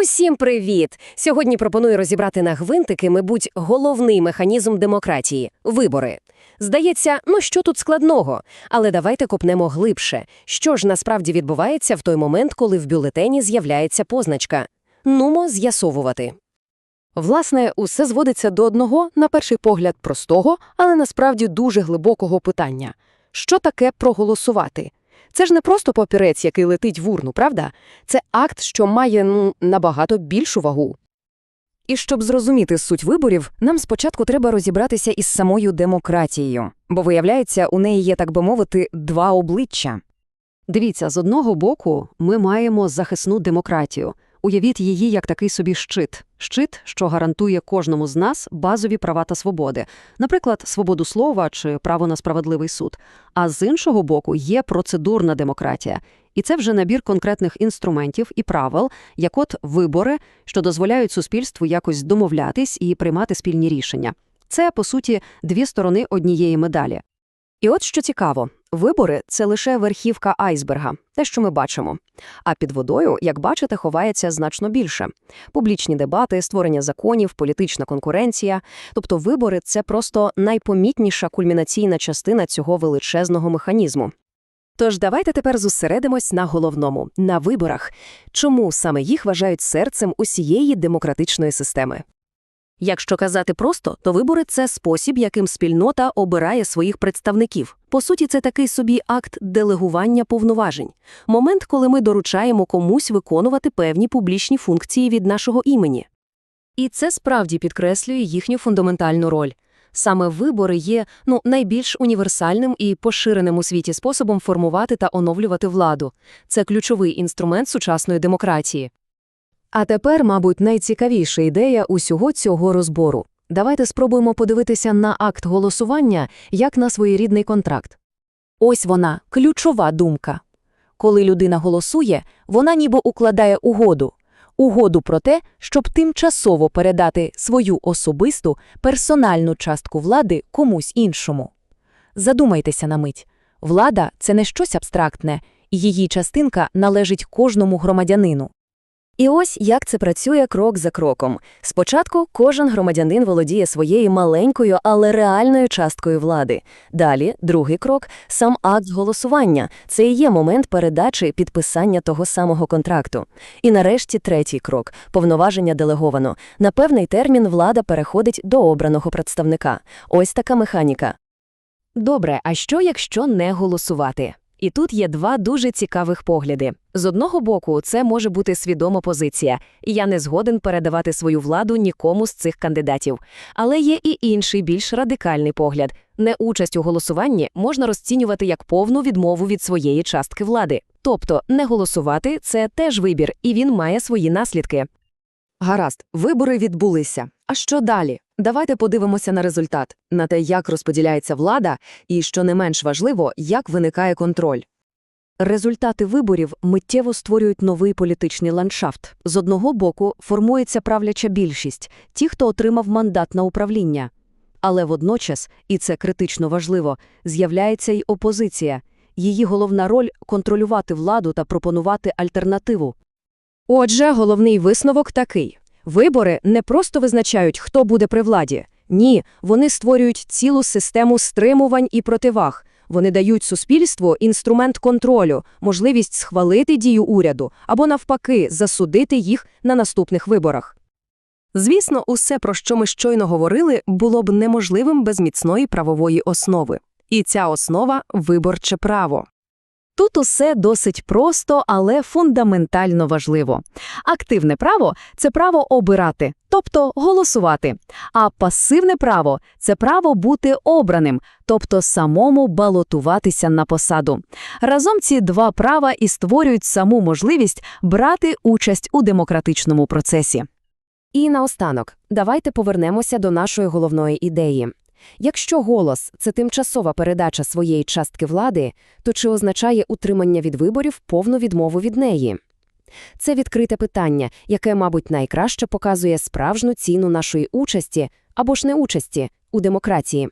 Усім привіт! Сьогодні пропоную розібрати на гвинтики, мабуть, головний механізм демократії вибори. Здається, ну що тут складного? Але давайте копнемо глибше. Що ж насправді відбувається в той момент, коли в бюлетені з'являється позначка? Нумо з'ясовувати. Власне, усе зводиться до одного, на перший погляд, простого, але насправді дуже глибокого питання. Що таке проголосувати? Це ж не просто папірець, який летить в урну, правда? Це акт, що має ну, набагато більшу вагу. І щоб зрозуміти суть виборів, нам спочатку треба розібратися із самою демократією, бо, виявляється, у неї є, так би мовити, два обличчя. Дивіться, з одного боку ми маємо захисну демократію. Уявіть її як такий собі щит. Щит, що гарантує кожному з нас базові права та свободи, наприклад, свободу слова чи право на справедливий суд. А з іншого боку є процедурна демократія. І це вже набір конкретних інструментів і правил, як от вибори, що дозволяють суспільству якось домовлятись і приймати спільні рішення. Це, по суті, дві сторони однієї медалі. І от що цікаво, вибори – це лише верхівка айсберга, те, що ми бачимо. А під водою, як бачите, ховається значно більше. Публічні дебати, створення законів, політична конкуренція. Тобто вибори – це просто найпомітніша кульмінаційна частина цього величезного механізму. Тож давайте тепер зосередимось на головному – на виборах. Чому саме їх вважають серцем усієї демократичної системи? Якщо казати просто, то вибори це спосіб, яким спільнота обирає своїх представників. По суті, це такий собі акт делегування повноважень, момент, коли ми доручаємо комусь виконувати певні публічні функції від нашого імені. І це справді підкреслює їхню фундаментальну роль. Саме вибори є ну, найбільш універсальним і поширеним у світі способом формувати та оновлювати владу. Це ключовий інструмент сучасної демократії. А тепер, мабуть, найцікавіша ідея усього цього розбору. Давайте спробуємо подивитися на акт голосування як на своєрідний контракт. Ось вона, ключова думка. Коли людина голосує, вона ніби укладає угоду. Угоду про те, щоб тимчасово передати свою особисту, персональну частку влади комусь іншому. Задумайтеся на мить. Влада – це не щось абстрактне, і її частинка належить кожному громадянину. І ось як це працює крок за кроком. Спочатку кожен громадянин володіє своєю маленькою, але реальною часткою влади. Далі, другий крок сам акт голосування. Це і є момент передачі підписання того самого контракту. І нарешті третій крок повноваження делеговано. На певний термін влада переходить до обраного представника. Ось така механіка. Добре, а що якщо не голосувати? І тут є два дуже цікавих погляди. З одного боку, це може бути свідома позиція, і я не згоден передавати свою владу нікому з цих кандидатів. Але є і інший, більш радикальний погляд. Неучасть у голосуванні можна розцінювати як повну відмову від своєї частки влади. Тобто не голосувати це теж вибір, і він має свої наслідки. Гаразд, вибори відбулися. А що далі? Давайте подивимося на результат, на те, як розподіляється влада, і, що не менш важливо, як виникає контроль. Результати виборів миттєво створюють новий політичний ландшафт. З одного боку формується правляча більшість, ті, хто отримав мандат на управління. Але водночас, і це критично важливо, з'являється й опозиція. Її головна роль – контролювати владу та пропонувати альтернативу. Отже, головний висновок такий. Вибори не просто визначають, хто буде при владі. Ні, вони створюють цілу систему стримувань і противаг. Вони дають суспільству інструмент контролю, можливість схвалити дію уряду або, навпаки, засудити їх на наступних виборах. Звісно, усе, про що ми щойно говорили, було б неможливим без міцної правової основи. І ця основа – виборче право. Тут усе досить просто, але фундаментально важливо. Активне право це право обирати, тобто голосувати. А пасивне право це право бути обраним, тобто самому балотуватися на посаду. Разом ці два права і створюють саму можливість брати участь у демократичному процесі. І наостанок, давайте повернемося до нашої головної ідеї. Якщо голос це тимчасова передача своєї частки влади, то чи означає утримання від виборів повну відмову від неї? Це відкрите питання, яке, мабуть, найкраще показує справжню ціну нашої участі або ж неучасті у демократії.